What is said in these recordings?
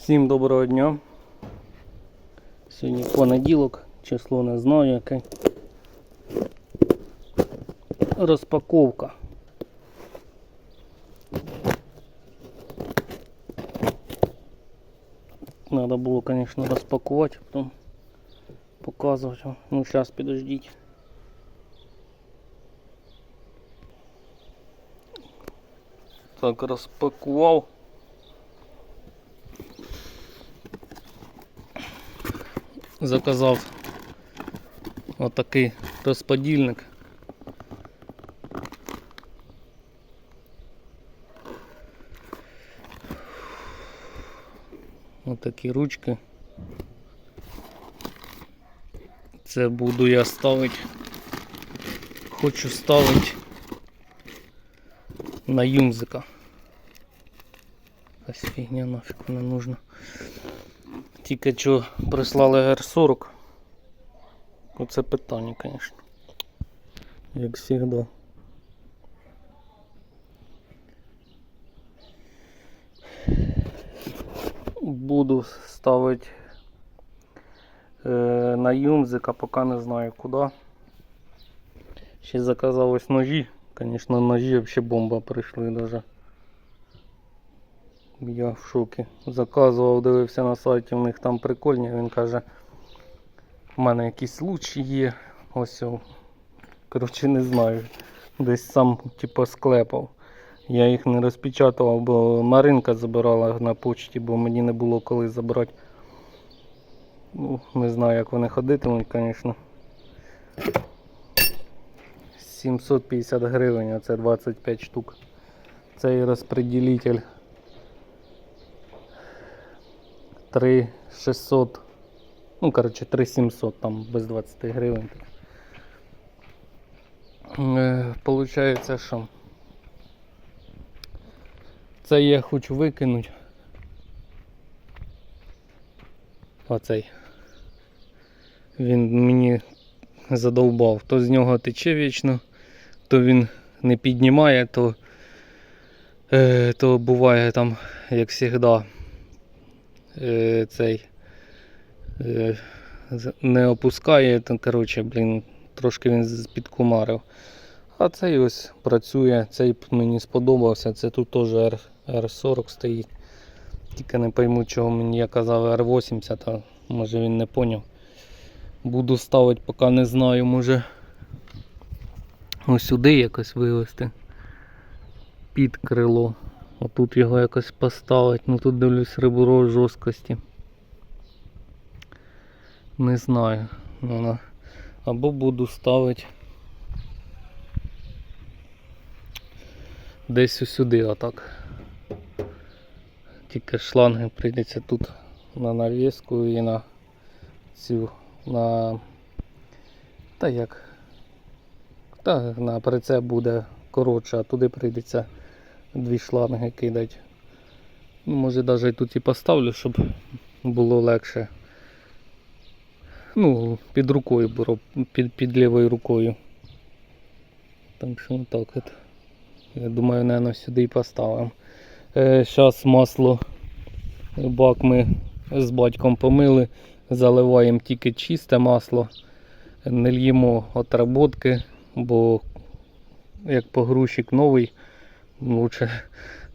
Всім доброго дня. Сьогодні понеділок, число не знаю яке. Розпаковка. Надо було, звісно, розпакувати, потім показувати. вам. Ну, зараз підождіть. Так, розпакував. заказав отакий розподільник. Отакі ручки. Це буду я ставити. Хочу ставити на юмзика. Якась фігня нафіг не нужна. Тільки що прислали R40. Оце питання, звісно. Як завжди. Буду ставити е, на юмзика, поки не знаю куди. Ще заказав ось ножі. Звісно, ножі взагалі бомба прийшли даже. Я в шокі. Заказував, дивився на сайті, у них там прикольні. Він каже, в мене якісь лучі є. Ось. Коротше, не знаю. Десь сам типу склепав. Я їх не розпечатував, бо Маринка забирала на почті, бо мені не було коли забрати. Ну, не знаю, як вони ходитимуть, звісно. 750 гривень, а це 25 штук. Цей розпреділитель 3600. Ну, коротше, 3700 там без 20 гривень. Е, Получається, що це я хочу викинути. Оцей. Він мені задовбав. То з нього тече вічно, то він не піднімає, то, е, то буває там, як завжди, цей е, не опускає, то, коротше, блін, трошки він з- підкумарив. А цей ось працює, цей мені сподобався. Це тут теж R, R40 стоїть. Тільки не пойму, чого мені я казав R80, а може він не поняв. Буду ставити, поки не знаю, може ось сюди якось вивести під крило. Отут його якось поставити. Ну тут дивлюсь ребро жорсткості. Не знаю. Ну, Або буду ставити десь сюди отак. Тільки шланги прийдеться тут на навіску і на цю на. Та як? Та на прицеп буде коротше, а туди прийдеться дві шланги кидати. Ну, Може навіть тут і поставлю, щоб було легше. Ну, під рукою беру, під, під лівою рукою. Так що так от. Я думаю, наверное, сюди і поставимо. Е, Зараз масло бак ми з батьком помили, заливаємо тільки чисте масло, не льємо отработки, бо як погрузчик новий, лучше,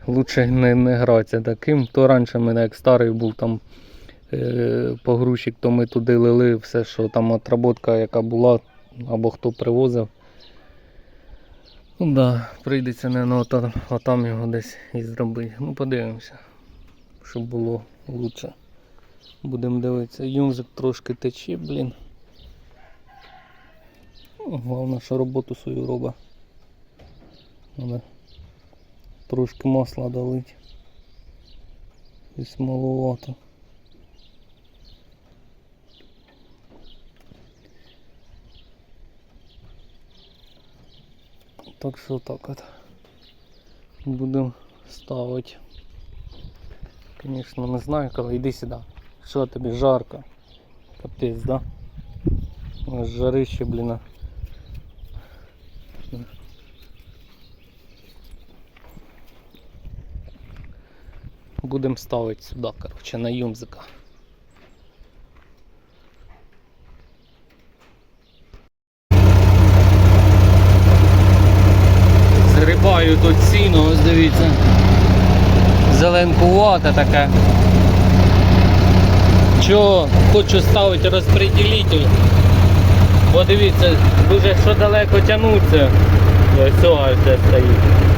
лучше не, не гратися таким. То раніше мене як старий був там е, погрузчик, то ми туди лили все, що там отработка, яка була, або хто привозив. Ну да, прийдеться не на отам, отам його десь і зробити. Ну подивимося, щоб було лучше. Будемо дивитися. Юмзик трошки тече, блін. Ну, Головне, що роботу свою робить. Надо трошки масла долити. Десь маловато. Так що так от. Будемо ставити. Звісно, не знаю, коли йди сюди. Що тобі жарко? Капець, да? Ось Жарище, блін. будемо ставити сюди, коротше, на юмзика. Згрібаю тут сіно, ось дивіться. Зеленкувате таке. Чого хочу ставити розпреділитель. Бо дивіться, дуже що далеко тягнуться. Ось цього вже стоїть.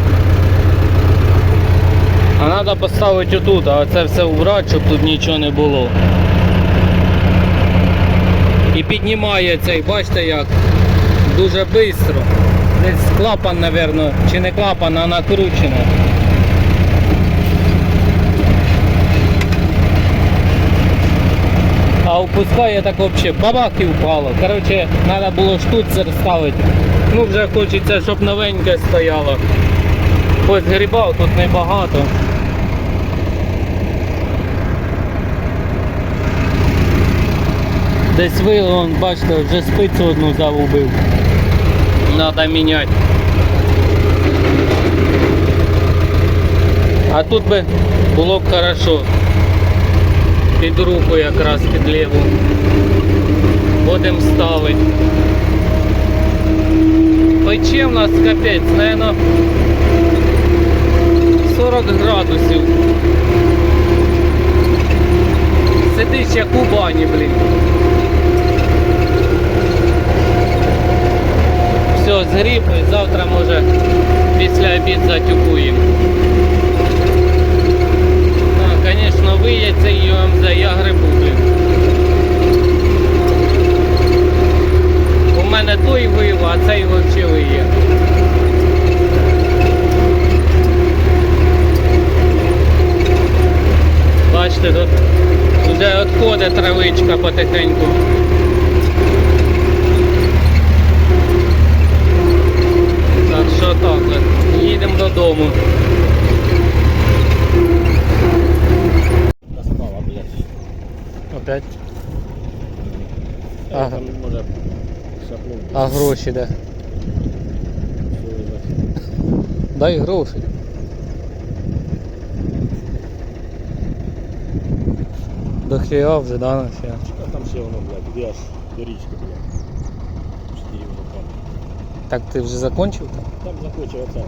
А треба поставити отут, а це все убрати, щоб тут нічого не було. І піднімає цей, бачите як? Дуже швидко. Десь клапан, мабуть, чи не клапан, а накручене. А опускає так взагалі бабах і впало. Коротше, треба було штуцер ставити. Ну вже хочеться, щоб новеньке стояло. Ось грибав тут небагато. Десь вило, он, бачите, вже спицю одну загубив. Треба міняти. А тут би було б хорошо. Під руку якраз під ліву. Будемо ставити. Пече в нас капець, наверное, 40 градусів. Сидиш як у бані, блін. Все, згріб і завтра може після обід затюкуємо. А, звісно, виє цей ЮМЗ, я грибу, блін. У мене той вив, а цей взагалі виє. Бачите, тут вже відходить травичка потихеньку. їдемо додому. Наспала, блядь. Опять? Ага. Ага. Там може шапнув. А гроші де? Дай гроші. До хіа вже, да, на хіа. А там ще воно, блядь, іди аж до річки, блядь. Чотири воно там. Так ти вже закончив там? Там захоче оце.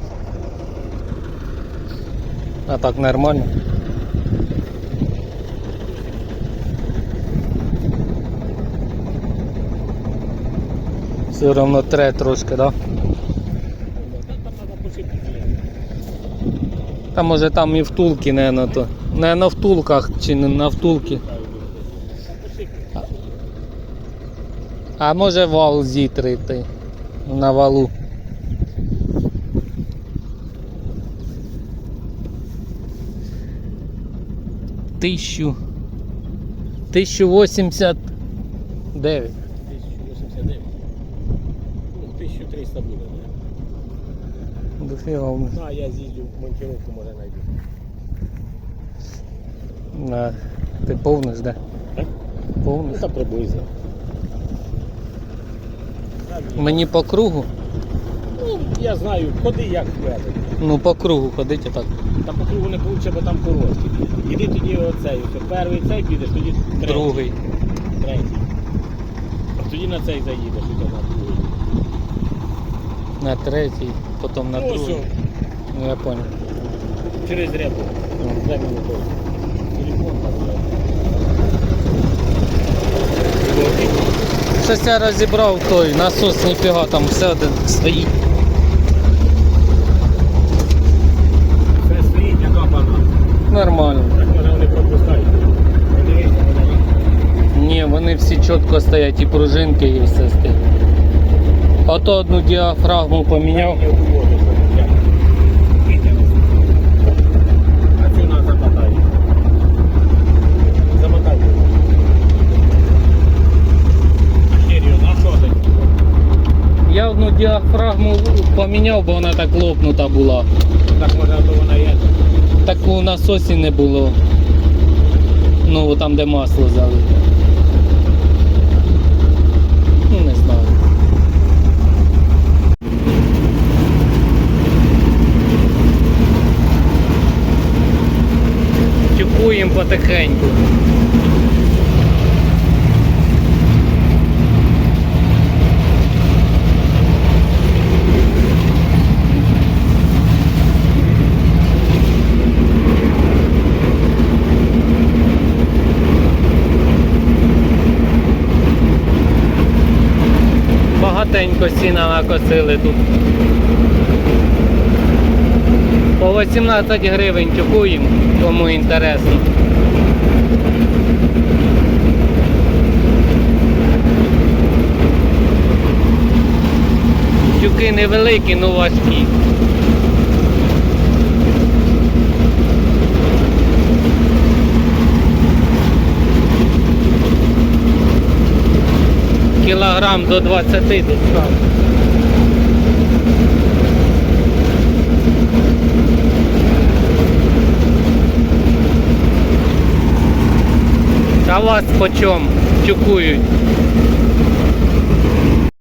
А так нормально. Все равно тре трошки, да? Та може там і втулки, не на то. Не на втулках чи не на втулки. А може вал зітрити на валу. Тисячу. Тисячу восімдесят дев'ять. 1089. Ну, 1300 буде, не? Дофіга. мене. Ну, а я з'їздю в монтировку, може знайду. На, ти повниш, де? Так? Ну, Повниш. там приблизно. Мені по кругу. Ну, я знаю, ходи як везуть. Ну по кругу ходить отак. Там по кругу не вийде, бо там короткі. Іди тоді оцей, ось перший цей підеш, тоді третій. Другий. Третій. А тоді на цей заїдеш, і на другий. На третій, потім на Ну, ось другий. о, Ну я понял. через репу. Ну. Дай мені той. Телефон там. Щось я розібрав той насос, ніфіга, там все один стоїть. Це стоїть, яка пана. Нормально. Так вони пропускають. Подивися, Ні, вони всі чітко стоять, і пружинки, і все стоїть. Ото одну діафрагму поміняв. не. А. А? Я одну діафрагму поміняв, бо вона так лопнута була. Так може, то вона є. Так у насосі не було. Ну, там, де масло залито. Ну, не знаю. Тюкуємо потихеньку. Сіна накосили тут. По 18 гривень тюкуємо, кому інтересно. Тюки невеликі, але важкі. Кілограм до 20 достав. А вас по чому тюкують?